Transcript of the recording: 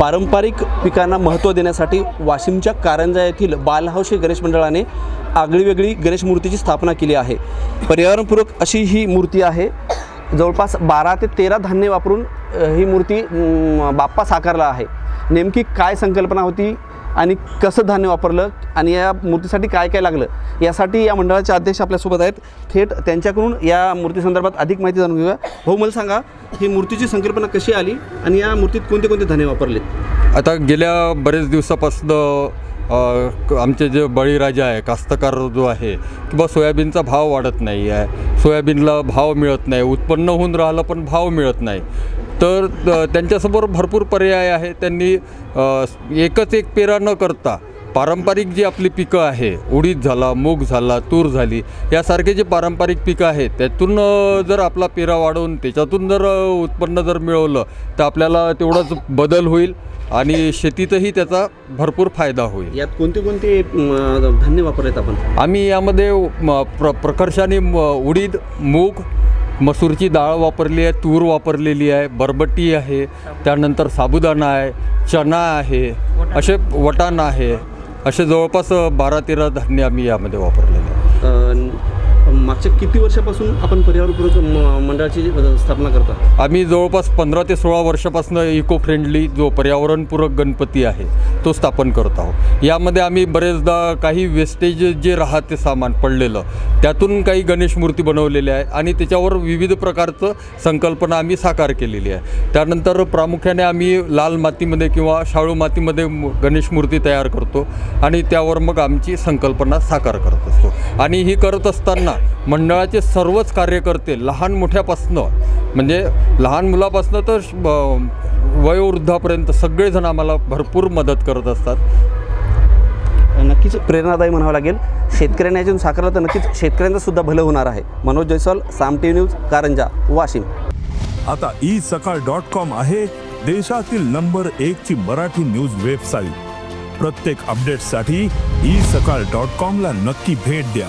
पारंपरिक पिकांना महत्त्व देण्यासाठी वाशिमच्या कारंजा येथील बालहौशी गणेश मंडळाने आगळीवेगळी गणेश मूर्तीची स्थापना केली आहे. पर्यावरणपूरक अशी ही मूर्ती आहे. जवळपास बारा ते तेरा धान्य वापरून ही मूर्ती बाप्पा साकारला आहे. नेमकी काय संकल्पना होती? आणि कसं धान्य वापरलं आणि या मूर्तीसाठी काय काय लागलं यासाठी या मंडळाचे अध्यक्ष आपल्यासोबत आहेत. थेट त्यांच्याकडून या मूर्तीसंदर्भात अधिक माहिती जाणून घेऊया. भाऊ मला सांगा ही मूर्तीची संकल्पना कशी आली आणि या मूर्तीत कोणते कोणते धान्य वापरलेत आता गेल्या बरेच दिवसापासून आमचे जे बळीराजा आहे कास्तकार जो आहे किंवा सोयाबीनचा भाव वाढत नाही आहे. सोयाबीनला भाव मिळत नाही उत्पन्न होऊन राहिलं पण भाव मिळत नाही. तर त्यांच्यासमोर भरपूर पर्याय आहे त्यांनी एकच एक पेरा न करता पारंपरिक जी आपली पिकं आहे उडीद झाला मूग झाला तूर झाली यासारखे जे पारंपरिक पिकं आहेत त्यातून जर आपला पेरा वाढवून त्याच्यातून जर उत्पन्न जर मिळवलं तर आपल्याला तेवढाच बदल होईल आणि शेतीतही त्याचा भरपूर फायदा होईल. यात कोणते कोणते धान्य वापरलेत आपण? आम्ही यामध्ये म, प्र प्रकर्षाने म, उडीद मूग मसूरची डाळ वापरली आहे तूर वापरलेली आहे बरबटी आहे त्यानंतर साबुदाणा आहे चना आहे असे वटाणा आहे असे जवळपास बारा तेरा धान्य आम्ही यामध्ये वापरलेले आहे. मागच्या किती वर्षापासून आपण पर्यावरणपूरक मंडळाची स्थापना करता? आम्ही जवळपास पंधरा ते सोळा वर्षापासून इको फ्रेंडली जो पर्यावरणपूरक गणपती आहे तो स्थापन करत आहोत. यामध्ये आम्ही बरेचदा काही वेस्टेज जे राहते सामान पडलेलं त्यातून काही गणेश मूर्ती बनवलेल्या आहे आणि त्याच्यावर विविध प्रकारचं संकल्पना आम्ही साकार केलेली आहे. त्यानंतर प्रामुख्याने आम्ही लाल मातीमध्ये किंवा शाळू मातीमध्ये गणेश मूर्ती तयार करतो आणि त्यावर मग आमची संकल्पना साकार करत असतो. आणि ही करत असताना मंडळाचे सर्वच कार्यकर्ते लहान मोठ्यापासनं म्हणजे लहान मुलापासनं तर वयोवृद्धापर्यंत सगळेजण आम्हाला भरपूर मदत करत असतात. नक्कीच प्रेरणादायी म्हणावं लागेल. शेतकऱ्यांना याच्यातून साकारलं तर नक्कीच शेतकऱ्यांचं सुद्धा भलं होणार आहे. Manoj Jaiswal Saam TV news Karanja Washim. आता ई सकाळ डॉट कॉम आहे देशातील नंबर एक ची मराठी न्यूज वेबसाईट. प्रत्येक अपडेटसाठी ई सकाळ डॉट कॉम ला नक्की भेट द्या.